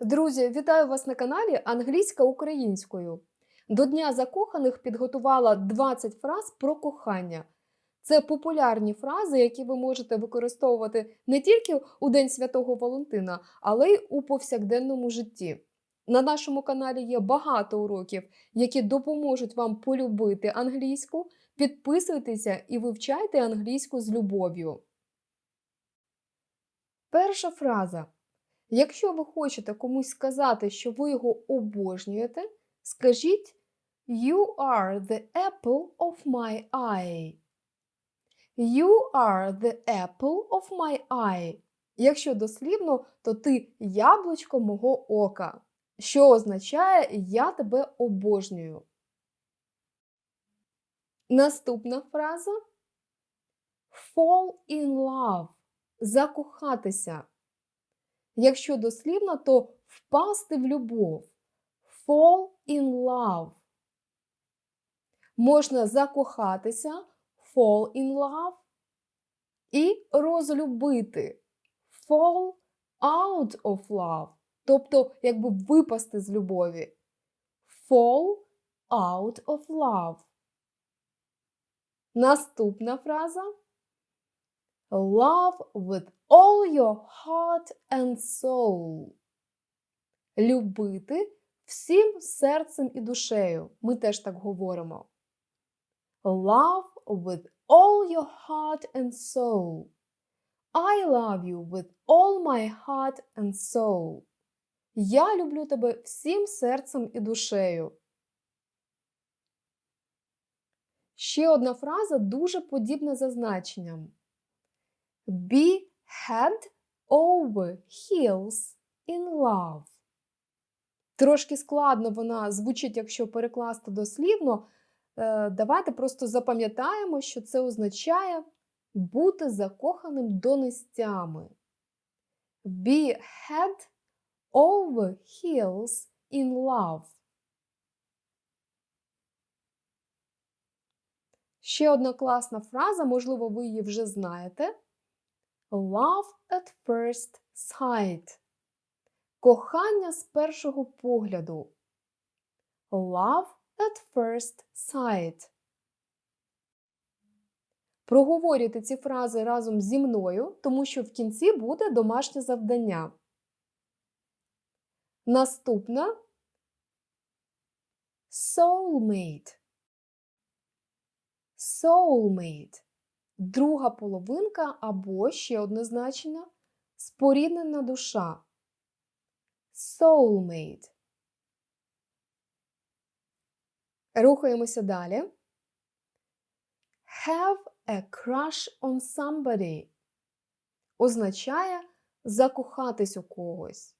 Друзі, вітаю вас на каналі Англійська українською. До Дня закоханих підготувала 20 фраз про кохання. Це популярні фрази, які ви можете використовувати не тільки у День Святого Валентина, але й у повсякденному житті. На нашому каналі є багато уроків, які допоможуть вам полюбити англійську. Підписуйтеся і вивчайте англійську з любов'ю. Перша фраза. Якщо ви хочете комусь сказати, що ви його обожнюєте, скажіть You are the apple of my eye. You are the apple of my eye. Якщо дослівно, то ти яблучко мого ока, що означає Я тебе обожнюю. Наступна фраза Fall in love. Закохатися. Якщо дослівно, то впасти в любов. Fall in love. Можна закохатися fall in love і розлюбити fall out of love. Тобто, якби випасти з любові. Fall out of love. Наступна фраза Love with all your heart and soul. Любити всім серцем і душею. Ми теж так говоримо. Love with all your heart and soul. I love you with all my heart and soul. Я люблю тебе всім серцем і душею. Ще одна фраза дуже подібна за значенням. Be head over heels in love. Трошки складно вона звучить, якщо перекласти дослівно. Е, Давайте просто запам'ятаємо, що це означає бути закоханим донестями. Be head over heels in love. Ще одна класна фраза, можливо, ви її вже знаєте. Love at first sight. Кохання з першого погляду. Love at first sight. Проговорюйте ці фрази разом зі мною, тому що в кінці буде домашнє завдання. Наступна soulmate. Soulmate. Друга половинка або ще одне значення споріднена душа. Soulmate. Рухаємося далі. Have a crush on somebody означає закохатись у когось.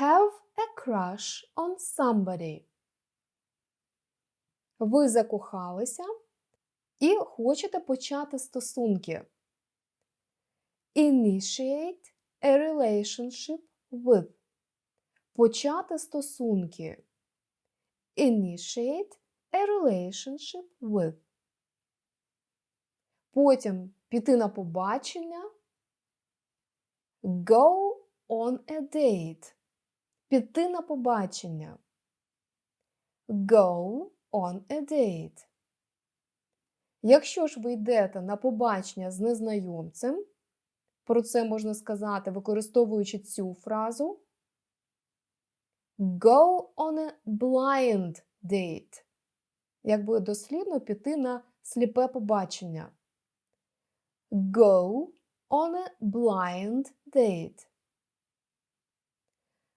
Have a crush on somebody. Ви закохалися і хочете почати стосунки. Initiate a relationship with. Почати стосунки. Initiate a relationship with. Потім піти на побачення. Go on a date. Піти на побачення. Go on a date. Якщо ж ви йдете на побачення з незнайомцем, про це можна сказати, використовуючи цю фразу, go on a blind date. Якби дослідно піти на сліпе побачення. Go on a blind date.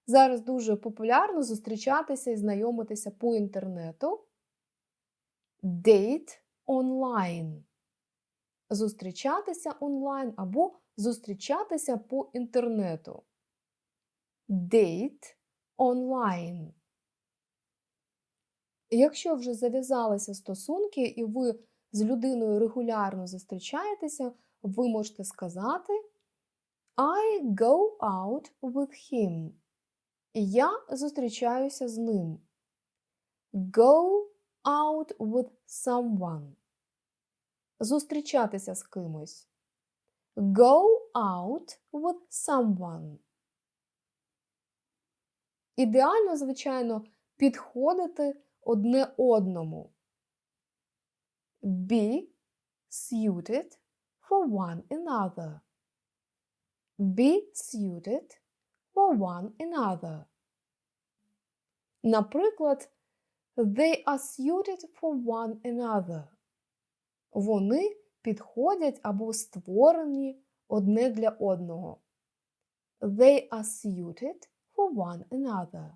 Зараз дуже популярно зустрічатися і знайомитися по інтернету. Date онлайн. Зустрічатися онлайн або зустрічатися по інтернету. Date онлайн. Якщо вже зав'язалися стосунки, і ви з людиною регулярно зустрічаєтеся, ви можете сказати I go out with him. Я зустрічаюся з ним. Go out with someone. Зустрічатися з кимось. Go out with someone. Ідеально, звичайно, підходити одне одному. Be suited for one another. Be suited for one another. Наприклад, they are suited for one another. Вони підходять або створені одне для одного. They are suited for one another.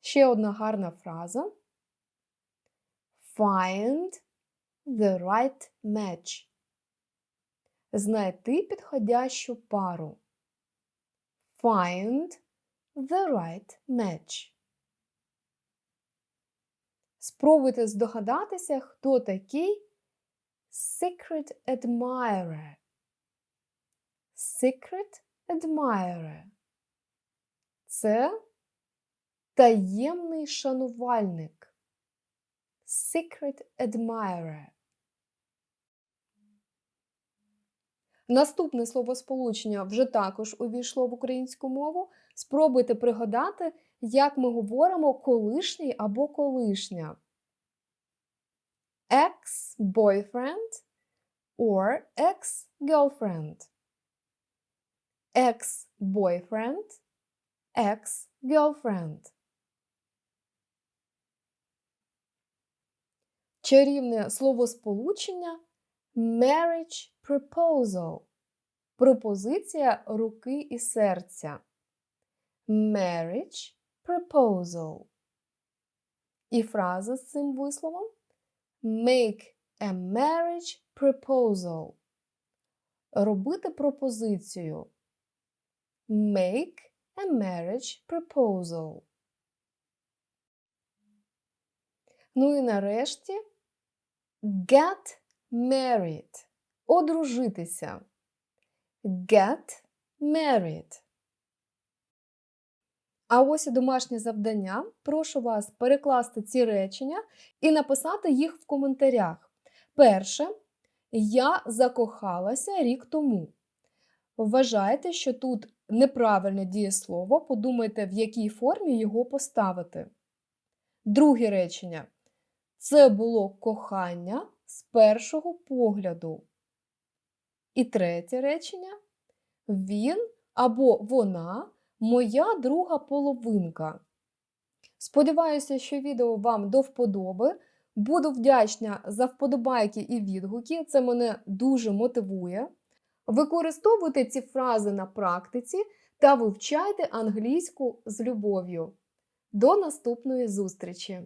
Ще одна гарна фраза. Find the right match. Знайти підходящу пару. Find the right match. Спробуйте здогадатися, хто такий secret admirer. Secret admirer. Це таємний шанувальник. Secret admirer. Наступне словосполучення вже також увійшло в українську мову. Спробуйте пригадати, як ми говоримо колишній або колишня. Ex-boyfriend or ex-girlfriend. Ex-boyfriend, ex-girlfriend. Чарівне словосполучення marriage proposal. Пропозиція руки і серця. Marriage proposal. І фраза з цим висловом Make a marriage proposal. Робити пропозицію. Make a marriage proposal. Ну і нарешті get married. Одружитися. Get married. А ось і домашнє завдання. Прошу вас перекласти ці речення і написати їх в коментарях. Перше, я закохалася рік тому. Вважайте, що тут неправильне дієслово, подумайте, в якій формі його поставити. Друге речення. Це було кохання з першого погляду. І третє речення. Він або вона моя друга половинка. Сподіваюся, що відео вам до вподоби. Буду вдячна за вподобайки і відгуки. Це мене дуже мотивує. Використовуйте ці фрази на практиці та вивчайте англійську з любов'ю. До наступної зустрічі!